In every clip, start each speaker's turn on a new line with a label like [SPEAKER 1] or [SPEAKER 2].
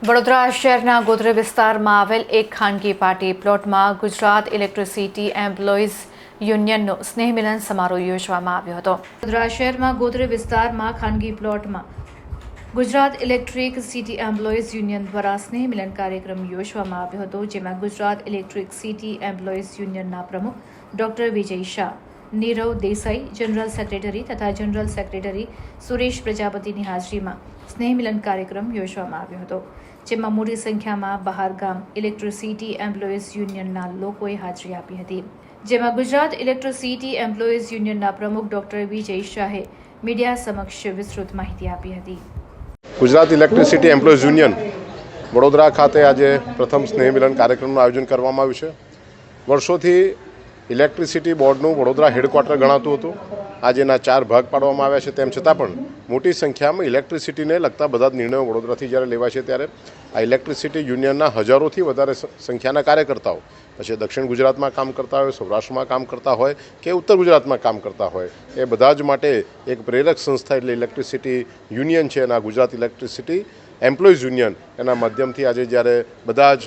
[SPEAKER 1] વડોદરા શહેરના ગોધરે વિસ્તારમાં આવેલ એક ખાનગી પાર્ટી પ્લોટમાં ગુજરાત ઇલેક્ટ્રિસિટી એમ્પ્લોઈઝ યુનિયનનો સ્નેહ મિલન સમારોહ યોજવામાં આવ્યો હતો. વડોદરા શહેરમાં ગોધરે વિસ્તારમાં ખાનગી પ્લોટમાં Gujarat electricity employees union દ્વારા સ્નેહ મિલન કાર્યક્રમ યોજવામાં આવ્યો હતો, જેમાં ગુજરાત ઇલેક્ટ્રિક સિટી એમ્પ્લોઈઝ યુનિયનના પ્રમુખ doctor Vijay Shah Nirav Desai, general secretary તથા જનરલ સેક્રેટરી સુરેશ પ્રજાપતિની હાજરીમાં સ્નેહ મિલન કાર્યક્રમ યોજવામાં આવ્યો હતો, જેમાં મોટી સંખ્યામાં બહારગામ ઇલેક્ટ્રિસિટી એમ્પ્લોઈઝ યુનિયનના લોકોએ હાજરી આપી હતી. જેમાં ગુજરાત ઇલેક્ટ્રિસિટી એમ્પ્લોઈઝ યુનિયનના પ્રમુખ ડોક્ટર વિજય શાહે મીડિયા સમક્ષ વિસ્તૃત માહિતી આપી હતી.
[SPEAKER 2] Gujarat electricity employees union Vadodara ખાતે આજે પ્રથમ સ્નેહ મિલન કાર્યક્રમનું આયોજન કરવામાં આવ્યું છે. વર્ષોથી ઇલેક્ટ્રિસિટી બોર્ડનું વડોદરા હેડક્વાર્ટર ગણાતું હતું. આજે એના ચાર ભાગ પાડવામાં આવ્યા છે. તેમ છતાં પણ મોટી સંખ્યામાં ઇલેક્ટ્રિસિટીને લગતા બધા જ નિર્ણયો વડોદરાથી જ્યારે લેવાય છે ત્યારે આ ઇલેક્ટ્રિસિટી યુનિયનના હજારોથી વધારે સંખ્યાના કાર્યકર્તાઓ, પછી દક્ષિણ ગુજરાતમાં કામ કરતા હોય, સૌરાષ્ટ્રમાં કામ કરતા હોય કે ઉત્તર ગુજરાતમાં કામ કરતા હોય, એ બધા જ માટે એક પ્રેરક સંસ્થા એટલે ઇલેક્ટ્રિસિટી યુનિયન છે. અને આ ગુજરાત ઇલેક્ટ્રિસિટી એમ્પ્લોઈઝ યુનિયન એના માધ્યમથી આજે જ્યારે બધા જ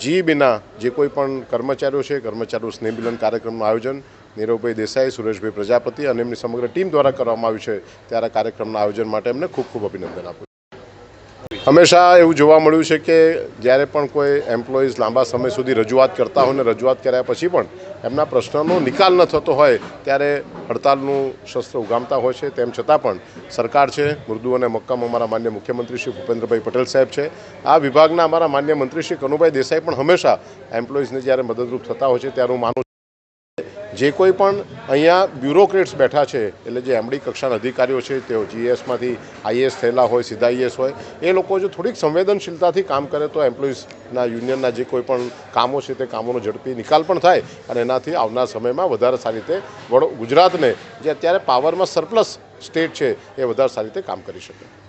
[SPEAKER 2] જીઈબીના જે કોઈ પણ કર્મચારીઓ છે, કર્મચારીઓ સ્નેહમિલન કાર્યક્રમનું આયોજન, નીરવભાઈ દેસાઈ, સુરેશભાઈ પ્રજાપતિ અને એમની સમગ્ર ટીમ દ્વારા કરવામાં આવ્યું છે. ત્યારે કાર્યક્રમના આયોજન માટે એમને ખૂબ ખૂબ અભિનંદન આપું હંમેશા એવું જોવા મળ્યું છે કે જ્યારે પણ કોઈ એમ્પ્લોઈઝ લાંબા સમય સુધી રજૂઆત કરતા હોય ને રજૂઆત કર્યા પછી પણ એમના પ્રશ્નનો નિકાલ ન થતો હોય ત્યારે હડતાલનું શસ્ત્ર ઉગામતા હોય છે. તેમ છતાં પણ સરકાર છે મૃદુ અને મક્કમ અમારા માન્ય મુખ્યમંત્રી શ્રી ભૂપેન્દ્રભાઈ પટેલ સાહેબ છે. આ વિભાગના અમારા માન્ય મંત્રી શ્રી કનુભાઈ દેસાઈ પણ હંમેશા એમ્પ્લોઈઝને જ્યારે મદદરૂપ થતા હોય છે ત્યારે હું માનું જે કોઈ પણ અહીંયા બ્યુરોક્રેટ્સ બેઠા છે, એટલે જે એમડી કક્ષાના અધિકારીઓ છે, તેઓ જીએસમાંથી આઈએસ થયેલા હોય, સીધા આઈએસ હોય, એ લોકો જો થોડીક સંવેદનશીલતાથી કામ કરે તો એમ્પ્લોઈઝના યુનિયનના જે કોઈ પણ કામો છે તે કામોનો ઝડપી નિકાલ પણ થાય અને એનાથી આવનાર સમયમાં વધારે સારી રીતે વડો, ગુજરાતને જે અત્યારે પાવરમાં સરપ્લસ સ્ટેટ છે, એ વધારે સારી રીતે કામ કરી શકે.